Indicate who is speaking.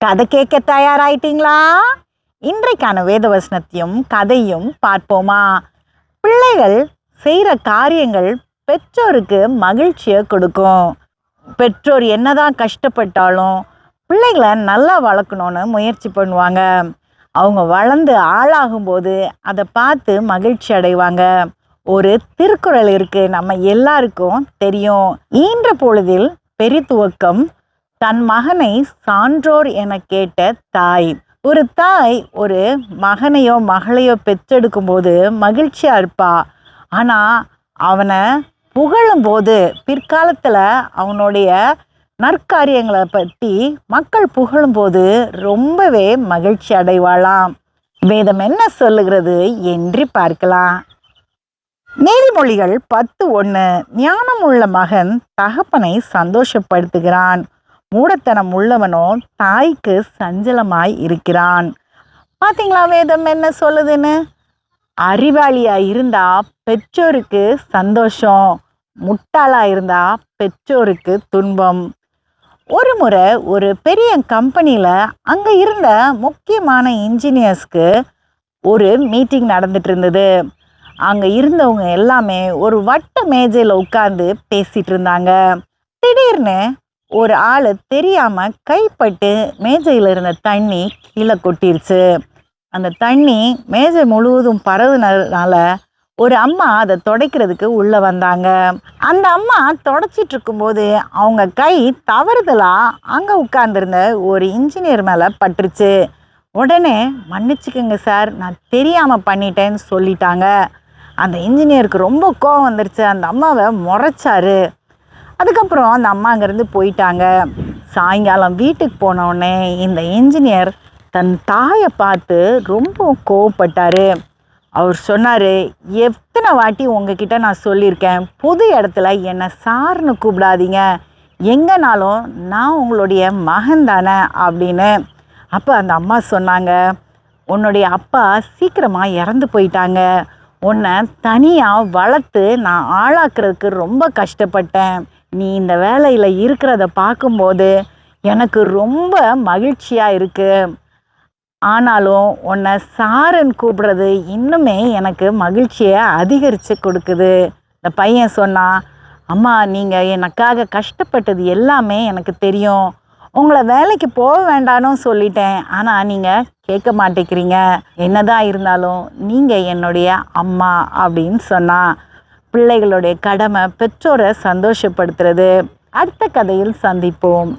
Speaker 1: கதை கேட்க தயாராயிட்டீங்களா? இன்றைக்கான வேதவசனத்தையும் கதையும் பார்ப்போமா? பிள்ளைகள் செய்கிற காரியங்கள் பெற்றோருக்கு மகிழ்ச்சியை கொடுக்கும். பெற்றோர் என்னதான் கஷ்டப்பட்டாலும் பிள்ளைகளை நல்லா வளர்க்கணும்னு முயற்சி பண்ணுவாங்க. அவங்க வளர்ந்து ஆளாகும்போது அதை பார்த்து மகிழ்ச்சி அடைவாங்க. ஒரு திருக்குறள் இருக்கு நம்ம எல்லாருக்கும் தெரியும். ஈன்ற பொழுதில் பெரிதுவக்கம் தன் மகனை சான்றோர் என கேட்ட தாய். ஒரு தாய் ஒரு மகனையோ மகளையோ பெற்றெடுக்கும் போது மகிழ்ச்சியா இருப்பா ஆனா அவனை புகழும் போது பிற்காலத்தில் அவனுடைய நற்காரியங்களை பற்றி மக்கள் புகழும்போது ரொம்பவே மகிழ்ச்சி அடைவாளாம். வேதம் என்ன சொல்லுகிறது என்று பார்க்கலாம். நீதிமொழிகள் பத்து ஒன்று ஞானம் உள்ள மகன் தகப்பனை சந்தோஷப்படுத்துகிறான். மூடத்தனம் உள்ளவனோ தாய்க்கு சஞ்சலமாய் இருக்கிறான். பாத்தீங்களா வேதம் என்ன சொல்லுதுன்னு? அறிவாளியா இருந்தா பெற்றோருக்கு சந்தோஷம் முட்டாளா இருந்தா பெற்றோருக்கு துன்பம். ஒரு முறை ஒரு பெரிய கம்பெனியில் அங்கே இருந்த முக்கியமான இன்ஜினியர்ஸ்க்கு ஒரு மீட்டிங் நடந்துட்டு இருந்தது. அங்கே இருந்தவங்க எல்லாமே ஒரு வட்ட மேஜையில் உட்காந்து பேசிகிட்டு இருந்தாங்க. திடீர்னு ஒரு ஆள் தெரியாமல் கைப்பட்டு மேஜையில் இருந்த தண்ணி கீழே கொட்டிருச்சு. அந்த தண்ணி மேஜை முழுவதும் பரவுனதுனால ஒரு அம்மா அதை துடைக்கிறதுக்கு உள்ளே வந்தாங்க. அந்த அம்மா தொடச்சிட்டு இருக்கும்போது அவங்க கை தவறுதலாக அங்கே உட்கார்ந்துருந்த ஒரு இன்ஜினியர் மேலே பட்டுருச்சு. உடனே மன்னிச்சுக்கோங்க சார் நான் தெரியாமல் பண்ணிட்டேன்னு சொல்லிட்டாங்க. அந்த இன்ஜினியருக்கு ரொம்ப கோவம் வந்துருச்சு. அந்த அம்மாவை முறைச்சாரு. அதுக்கப்புறம் அந்த அம்மா அங்கேருந்து போயிட்டாங்க. சாயங்காலம் வீட்டுக்கு போனோடனே இந்த இன்ஜினியர் தன் தாயை பார்த்து ரொம்ப கோவப்பட்டார். அவர் சொன்னார் எத்தனை வாட்டி உங்ககிட்ட நான் சொல்லியிருக்கேன் புது இடத்துல என்னை சார்னு கூப்பிடாதீங்க. எங்கேனாலும் நான் உங்களுடைய மகன் தானே அப்படின்னு. அப்போ அந்த அம்மா சொன்னாங்க உன்னுடைய அப்பா சீக்கிரமாக இறந்து போயிட்டாங்க. உன்னை தனியாக வளர்த்து நான் ஆளாக்குறதுக்கு ரொம்ப கஷ்டப்பட்டேன். நீ இந்த வேலையில் இருக்கிறத பார்க்கும்போது எனக்கு ரொம்ப மகிழ்ச்சியாக இருக்குது ஆனாலும் உன்னை சாரன் கூப்பிடுறது இன்னுமே எனக்கு மகிழ்ச்சியை அதிகரித்து கொடுக்குது. இந்த பையன் சொன்னான் அம்மா நீங்கள் எனக்காக கஷ்டப்பட்டது எல்லாமே எனக்கு தெரியும். உங்களை வேலைக்கு போக வேண்டான்னு சொல்லிட்டேன். ஆனால் நீங்கள் கேட்க மாட்டேங்கிறீங்க. என்னதான் இருந்தாலும் நீங்கள் என்னுடைய அம்மா அப்படின்னு சொன்னான் பிள்ளைகளுடைய கடமை பெற்றோரை சந்தோஷப்படுத்துறது. அடுத்த கதையில் சந்திப்போம்.